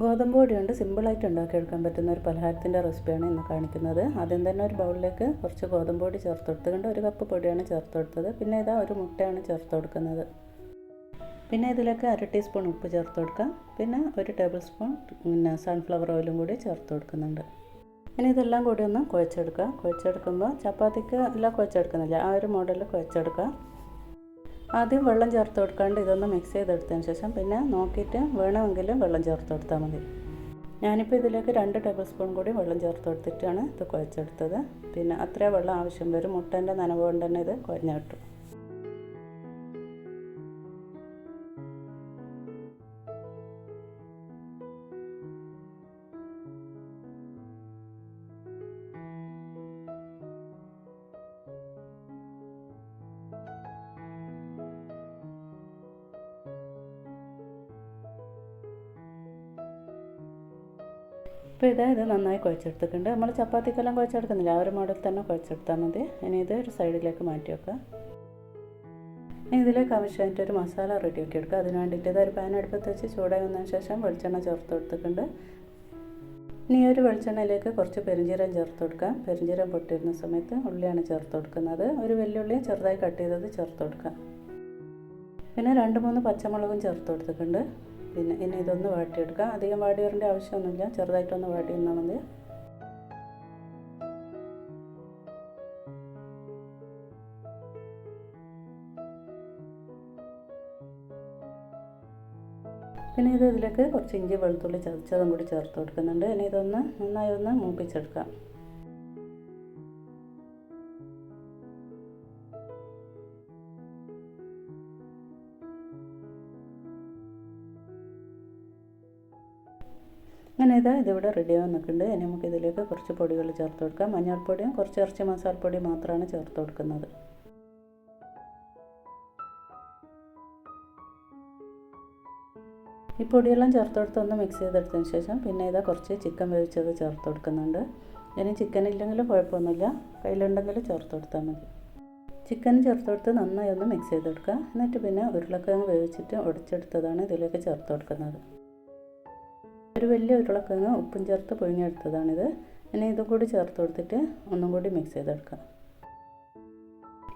ഗോതമ്പ് പൊടി കൊണ്ട് സിമ്പിളായിട്ട് ഉണ്ടാക്കിയെടുക്കാൻ പറ്റുന്ന ഒരു പലഹാരത്തിന്റെ റെസിപ്പിയാണ് ഇന്ന് കാണിക്കുന്നത്. ആദ്യം തന്നെ ഒരു ബൗളിലേക്ക് കുറച്ച് ഗോതമ്പ് പൊടി ചേർത്ത് കൊടുത്തുകൊണ്ട് ഒരു കപ്പ് പൊടിയാണ് ചേർത്ത് കൊടുത്തത്. പിന്നെ ഇതാ ഒരു മുട്ടയാണ് ചേർത്ത് കൊടുക്കുന്നത്. പിന്നെ ഇതിലേക്ക് അര ടീസ്പൂൺ ഉപ്പ് ചേർത്ത് കൊടുക്കാം. പിന്നെ ഒരു ടേബിൾ സ്പൂൺ പിന്നെ സൺഫ്ലവർ ഓയിലും കൂടി ചേർത്ത് കൊടുക്കുന്നുണ്ട്. ഇനി ഇതെല്ലാം കൂടി ഒന്ന് കുഴച്ചെടുക്കുക. കുഴച്ചെടുക്കുമ്പോൾ ചപ്പാത്തിക്ക് എല്ലാം കുഴച്ചെടുക്കുന്നില്ല. ആ ഒരു മോഡലിൽ കുഴച്ചെടുക്കുക. ആദ്യം വെള്ളം ചേർത്ത് കൊടുക്കാണ്ട് ഇതൊന്ന് മിക്സ് ചെയ്തെടുത്തതിന് ശേഷം പിന്നെ നോക്കിയിട്ട് വേണമെങ്കിലും വെള്ളം ചേർത്ത് കൊടുത്താൽ മതി. ഞാനിപ്പോൾ ഇതിലേക്ക് രണ്ട് ടേബിൾ സ്പൂൺ കൂടി വെള്ളം ചേർത്ത് കൊടുത്തിട്ടാണ് ഇത് കുഴച്ചെടുത്തത്. പിന്നെ അത്രേ വെള്ളം ആവശ്യം വരും. മുട്ടേന്റെ നനവ് കൊണ്ട് തന്നെ ഇത് കുഴഞ്ഞു കിട്ടും. ഇപ്പോൾ ഇത് ഇത് നന്നായി കുഴച്ചെടുത്തിട്ടുണ്ട്. നമ്മൾ ചപ്പാത്തിക്കെല്ലാം കുഴച്ചെടുക്കുന്നില്ല. ആ ഒരു മോഡൽ തന്നെ കുഴച്ചെടുത്താൽ മതി. ഇനി ഇത് ഒരു സൈഡിലേക്ക് മാറ്റി വെക്കുക. ഇതിലേക്ക് ആവശ്യമായിട്ട് ഒരു മസാല റെഡിയാക്കി എടുക്കുക. അതിന് വേണ്ടിയിട്ട് ഇത് ഒരു പാൻ അടുപ്പത്ത് വെച്ച് ചൂടായി വന്നതിന് ശേഷം വെളിച്ചെണ്ണ ചേർത്ത് കൊടുത്തിട്ടുണ്ട്. ഇനി ഒരു വെളിച്ചെണ്ണയിലേക്ക് കുറച്ച് പെരിഞ്ചീരം ചേർത്ത് കൊടുക്കാം പെരിഞ്ചീരം പൊട്ടിയിരുന്ന സമയത്ത് ഉള്ളിയാണ് ചേർത്ത് കൊടുക്കുന്നത്. ഒരു വെല്ലുള്ളി ചെറുതായി കട്ട് ചെയ്തത് ചേർത്ത് കൊടുക്കാം പിന്നെ രണ്ട് മൂന്ന് പച്ചമുളകും ചേർത്ത് കൊടുത്തിട്ടുണ്ട്. പിന്നെ ഇനി ഇതൊന്ന് വാട്ടിയെടുക്കാം. അധികം വാടി വരേണ്ട ആവശ്യമൊന്നുമില്ല. ചെറുതായിട്ടൊന്ന് വാട്ടി നിന്നാൽ മതി. പിന്നെ ഇത് ഇതിലേക്ക് കുറച്ച് ഇഞ്ചി വെളുത്തുള്ളി ചതച്ചതും കൂടി ചേർത്ത് കൊടുക്കുന്നുണ്ട്. ഇനി ഇതൊന്ന് നന്നായി ഒന്ന് മൂപ്പിച്ചെടുക്കാം. ഇതാ ഇതിവിടെ റെഡി നിൽക്കുന്നുണ്ട്. ഇനി നമുക്ക് ഇതിലേക്ക് കുറച്ച് പൊടികൾ ചേർത്ത് കൊടുക്കാം. മഞ്ഞൾപ്പൊടിയും കുറച്ച് ഇറച്ചി മസാലപ്പൊടിയും മാത്രമാണ് ചേർത്ത് കൊടുക്കുന്നത്. ഈ പൊടിയെല്ലാം ചേർത്ത് കൊടുത്ത് ഒന്ന് മിക്സ് ചെയ്തെടുത്തതിന് ശേഷം പിന്നെ ഇതാ കുറച്ച് ചിക്കൻ വേവിച്ചത് ചേർത്ത് കൊടുക്കുന്നുണ്ട്. ഇനി ചിക്കൻ ഇല്ലെങ്കിലും കുഴപ്പമൊന്നുമില്ല. കയ്യിലുണ്ടെങ്കിൽ ചേർത്ത് കൊടുത്താൽ മതി. ചിക്കൻ ചേർത്ത് കൊടുത്ത് നന്നായി ഒന്ന് മിക്സ് ചെയ്തെടുക്കുക. എന്നിട്ട് പിന്നെ ഉരുളക്കിഴങ്ങ് വേവിച്ചിട്ട് ഉടച്ചെടുത്തതാണ് ഇതിലേക്ക് ചേർത്ത് കൊടുക്കുന്നത്. ഒരു വലിയ ഉരുളക്കിഴങ്ങ് ഉപ്പും ചേർത്ത് പുഴുങ്ങിയെടുത്തതാണിത്. ഇനി ഇതും കൂടി ചേർത്ത് കൊടുത്തിട്ട് ഒന്നും കൂടി മിക്സ് ചെയ്തെടുക്കാം.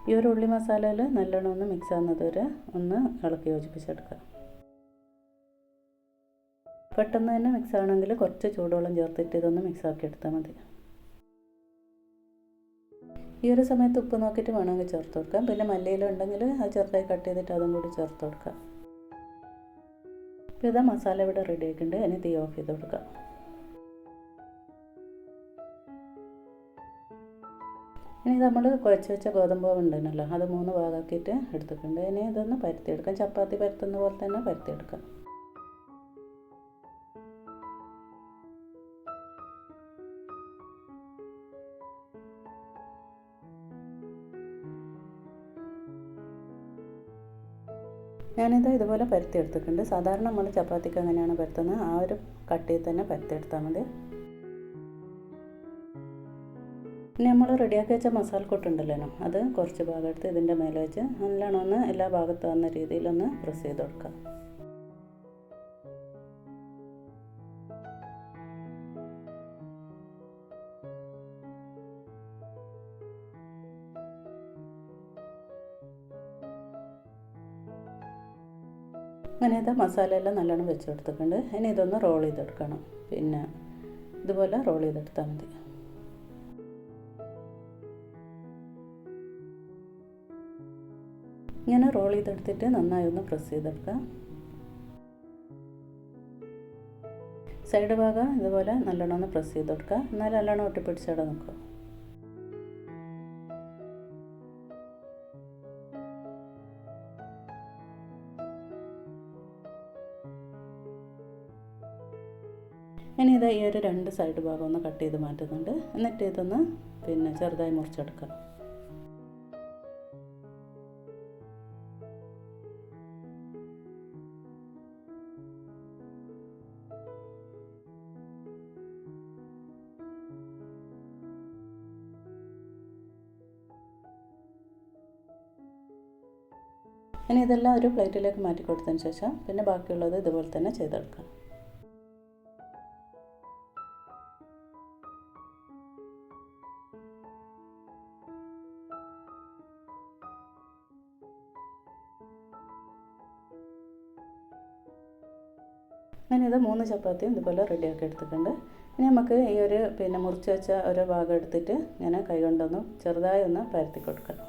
ഈ ഒരു ഉള്ളി മസാലയിൽ നല്ലോണം ഒന്ന് മിക്സ് ആകുന്നത് വരെ ഒന്ന് ഇളക്കി യോജിപ്പിച്ചെടുക്കാം. പെട്ടെന്ന് തന്നെ മിക്സ് ആണെങ്കിൽ കുറച്ച് ചൂടോളം ചേർത്തിട്ട് ഇതൊന്ന് മിക്സ് ആക്കി എടുത്താൽ മതി. ഈ ഒരു സമയത്ത് ഉപ്പ് നോക്കിയിട്ട് വേണമെങ്കിൽ ചേർത്ത് കൊടുക്കാം. പിന്നെ മല്ലിയിലുണ്ടെങ്കിൽ അത് ചെറുതായി കട്ട് ചെയ്തിട്ട് അതും കൂടി ചേർത്ത് കൊടുക്കാം. ഇപ്പോൾ ഇതാ മസാല ഇവിടെ റെഡി ആയിട്ടുണ്ട്. അതിന് തീ ഓഫ് ചെയ്ത് കൊടുക്കുക ഇനി നമ്മൾ കുഴച്ച് വെച്ച ഗോതമ്പ് ഉണ്ടല്ലോ അത് മൂന്ന് ഭാഗമാക്കിയിട്ട് എടുത്തിട്ടുണ്ട്. ഇനി ഇതൊന്ന് പരത്തിയെടുക്കാം. ചപ്പാത്തി പരത്തുന്ന പോലെ തന്നെ പരത്തിയെടുക്കാം. ഞാനിത് ഇതുപോലെ പരത്തി എടുത്തിട്ടുണ്ട്. സാധാരണ നമ്മൾ ചപ്പാത്തിക്ക് അങ്ങനെയാണ് പരത്തുന്നത്. ആ ഒരു കട്ടിയിൽ തന്നെ പരത്തിയെടുത്താൽ മതി. ഇനി നമ്മൾ റെഡിയാക്കി വെച്ച മസാലക്കൂട്ടുണ്ടല്ലോ അത് കുറച്ച് ഭാഗം എടുത്ത് ഇതിന്റെ മേലെ വെച്ച് നല്ലോണം ഒന്ന് എല്ലാ ഭാഗത്തും വന്ന രീതിയിലൊന്ന് പ്രസ് ചെയ്ത് കൊടുക്കാം അങ്ങനെ ഇത് മസാല എല്ലാം നല്ലോണം വെച്ച് കൊടുത്തിട്ടുണ്ട് ഇനി ഇതൊന്ന് റോൾ ചെയ്തെടുക്കണം. പിന്നെ ഇതുപോലെ റോൾ ചെയ്തെടുത്താൽ മതി. ഇങ്ങനെ റോൾ ചെയ്തെടുത്തിട്ട് നന്നായി ഒന്ന് പ്രസ് ചെയ്തെടുക്കാം സൈഡ് ഭാഗം ഇതുപോലെ നല്ലോണം ഒന്ന് പ്രസ് ചെയ്ത് കൊടുക്കുക എന്നാൽ നല്ലോണം ഒട്ടിപ്പിടിച്ചവിടെ നിൽക്കുക ഇനി ഇത് ഈ ഒരു രണ്ട് സൈഡ് ഭാഗം ഒന്ന് കട്ട് ചെയ്ത് മാറ്റുന്നുണ്ട്. എന്നിട്ട് ഇതൊന്ന് പിന്നെ ചെറുതായി മുറിച്ചെടുക്കാം. ഇനി ഇതെല്ലാം ഒരു പ്ലേറ്റിലേക്ക് മാറ്റി കൊടുത്തതിന് ശേഷം പിന്നെ ബാക്കിയുള്ളത് ഇതുപോലെ തന്നെ ചെയ്തെടുക്കാം. ഇത് മൂന്ന് ചപ്പാത്തിയും ഇതുപോലെ റെഡിയാക്കി എടുത്തിട്ടുണ്ട്. ഇനി നമുക്ക് ഈ ഒരു പിന്നെ മുറിച്ച് വെച്ച ഒരു ഭാഗം എടുത്തിട്ട് ഞാൻ കൈ കൊണ്ടൊന്ന് ചെറുതായി ഒന്ന് പരത്തി കൊടുക്കാം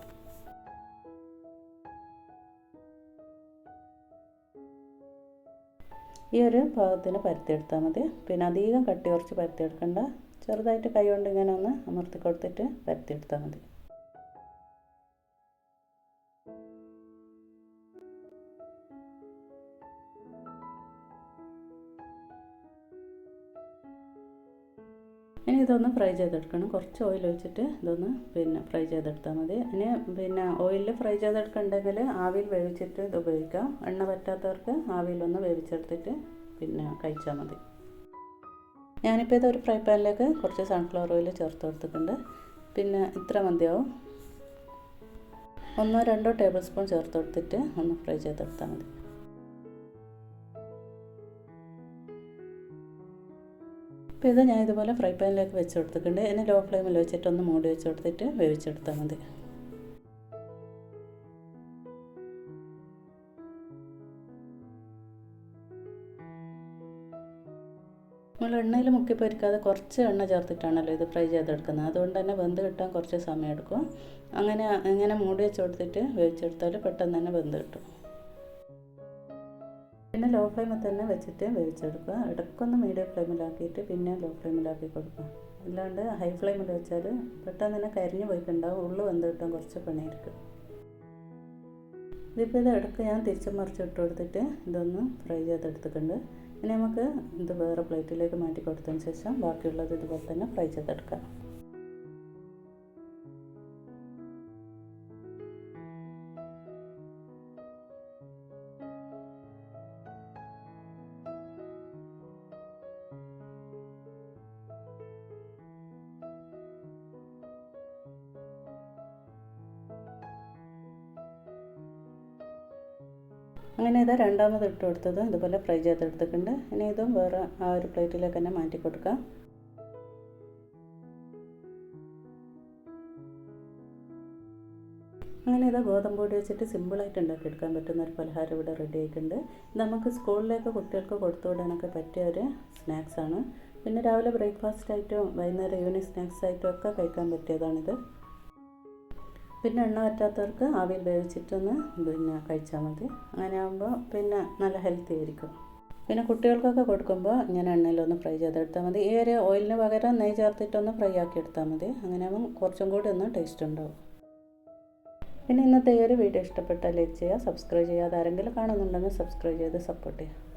ഈ ഒരു ഭാഗത്തിന് പരത്തിയെടുത്താൽ മതി. പിന്നെ അധികം കട്ടി കുറച്ച് പരത്തിയെടുക്കണ്ട ചെറുതായിട്ട് കൈ കൊണ്ട് ഇങ്ങനെ ഒന്ന് അമർത്തി കൊടുത്തിട്ട് പരത്തിയെടുത്താൽ മതി. ഇനി ഇതൊന്ന് ഫ്രൈ ചെയ്തെടുക്കണം. കുറച്ച് ഓയിൽ ഒഴിച്ചിട്ട് ഇതൊന്ന് പിന്നെ ഫ്രൈ ചെയ്തെടുത്താൽ മതി. ഇനി പിന്നെ ഓയിലിൽ ഫ്രൈ ചെയ്തെടുക്കണ്ടെങ്കിൽ ആവിയിൽ വേവിച്ചിട്ട് ഇത് ഉപയോഗിക്കാം. എണ്ണ പറ്റാത്തവർക്ക് ആവിയിലൊന്ന് വേവിച്ചെടുത്തിട്ട് പിന്നെ കഴിച്ചാൽ മതി. ഞാനിപ്പോൾ ഇതൊരു ഫ്രൈ പാനിലേക്ക് കുറച്ച് സൺഫ്ലവർ ഓയിൽ ചേർത്ത് കൊടുത്തിട്ടുണ്ട്. പിന്നെ ഇത്ര മതിയാവും. ഒന്നോ രണ്ടോ ടേബിൾ സ്പൂൺ ചേർത്ത് കൊടുത്തിട്ട് ഒന്ന് ഫ്രൈ ചെയ്തെടുത്താൽ മതി. അപ്പോൾ ഇത് ഞാൻ ഇതുപോലെ ഫ്രൈ പാനിലേക്ക് വെച്ച് കൊടുത്തിട്ടുണ്ട്. ഇനി ലോ ഫ്ലെയിമിൽ വെച്ചിട്ട് ഒന്ന് മൂടി വെച്ച് കൊടുത്തിട്ട് വേവിച്ചെടുത്താൽ മതി. നമ്മൾ എണ്ണയിൽ മുക്കി പൊരിക്കാതെ കുറച്ച് എണ്ണ ചേർത്തിട്ടാണല്ലോ ഇത് ഫ്രൈ ചെയ്തെടുക്കുന്നത്. അതുകൊണ്ട് തന്നെ വെന്ത് കിട്ടാൻ കുറച്ച് സമയം എടുക്കും. അങ്ങനെ ഇങ്ങനെ മൂടി വെച്ച് കൊടുത്തിട്ട് വേവിച്ചെടുത്താൽ പെട്ടെന്ന് തന്നെ വെന്ത് കിട്ടും. പിന്നെ ലോ ഫ്ലെയിമിൽ തന്നെ വെച്ചിട്ട് വേവിച്ചെടുക്കുക. ഇടയ്ക്കൊന്ന് മീഡിയം ഫ്ലെയിമിലാക്കിയിട്ട് പിന്നെ ലോ ഫ്ലെയിമിലാക്കി കൊടുക്കുക. അല്ലാണ്ട് ഹൈ ഫ്ലെയിമിൽ വെച്ചാൽ പെട്ടെന്ന് തന്നെ കരിഞ്ഞു പോയിട്ടുണ്ടാവും ഉള്ളു വെന്ത് കിട്ടാൻ കുറച്ച് പണിയായിരിക്കും. ഇതിപ്പോൾ ഇത് ഇടയ്ക്ക് ഞാൻ തിരിച്ചു മറിച്ച് ഇട്ട് കൊടുത്തിട്ട് ഇതൊന്ന് ഫ്രൈ ചെയ്തെടുത്തിട്ടുണ്ട്. ഇനി നമുക്ക് ഇത് വേറെ പ്ലേറ്റിലേക്ക് മാറ്റി കൊടുത്തതിന് ശേഷം ബാക്കിയുള്ളത് ഇതുപോലെ തന്നെ ഫ്രൈ ചെയ്തെടുക്കാം. അങ്ങനെ ഇതാ രണ്ടാമത് ഇട്ട് കൊടുത്തത്. ഇതുപോലെ ഫ്രൈ ചെയ്തെടുത്തിട്ടുണ്ട്. ഇനി ഇതും വേറെ ആ ഒരു പ്ലേറ്റിലേക്ക് തന്നെ മാറ്റി കൊടുക്കാം. അങ്ങനെ ഇതാ ഗോതമ്പ് പൊടി വെച്ചിട്ട് സിമ്പിളായിട്ട് ഉണ്ടാക്കിയെടുക്കാൻ പറ്റുന്ന ഒരു പലഹാരം ഇവിടെ റെഡി ആയിട്ടുണ്ട്. നമുക്ക് സ്കൂളിലേക്ക് കുട്ടികൾക്ക് കൊടുത്തു വിടാനൊക്കെ പറ്റിയ ഒരു സ്നാക്സാണ് പിന്നെ രാവിലെ ബ്രേക്ക്ഫാസ്റ്റ് ആയിട്ടും വൈകുന്നേരം ഈവനിങ് സ്നാക്സ് ആയിട്ടും ഒക്കെ കഴിക്കാൻ പറ്റിയതാണിത്. പിന്നെ എണ്ണ പറ്റാത്തവർക്ക് ആവിയിൽ വേവിച്ചിട്ടൊന്ന് പിന്നെ കഴിച്ചാൽ മതി. അങ്ങനെ ആകുമ്പോൾ പിന്നെ നല്ല ഹെൽത്തി ആയിരിക്കും. പിന്നെ കുട്ടികൾക്കൊക്കെ കൊടുക്കുമ്പോൾ ഇങ്ങനെ എണ്ണയിലൊന്ന് ഫ്രൈ ചെയ്തെടുത്താൽ മതി. ഈ ഒരു ഓയിലിന് പകരം നെയ്യ് ചേർത്തിട്ടൊന്ന് ഫ്രൈ ആക്കി എടുത്താൽ മതി. അങ്ങനെ ആകുമ്പോൾ കുറച്ചും കൂടി ഒന്ന് ടേസ്റ്റ് ഉണ്ടാവും. പിന്നെ ഇന്നത്തെ ഈ ഒരു വീഡിയോ ഇഷ്ടപ്പെട്ടാൽ ലൈക്ക് ചെയ്യുക സബ്സ്ക്രൈബ് ചെയ്യുക ആരെങ്കിലും കാണുന്നുണ്ടെങ്കിൽ സബ്സ്ക്രൈബ് ചെയ്ത് സപ്പോർട്ട് ചെയ്യുക.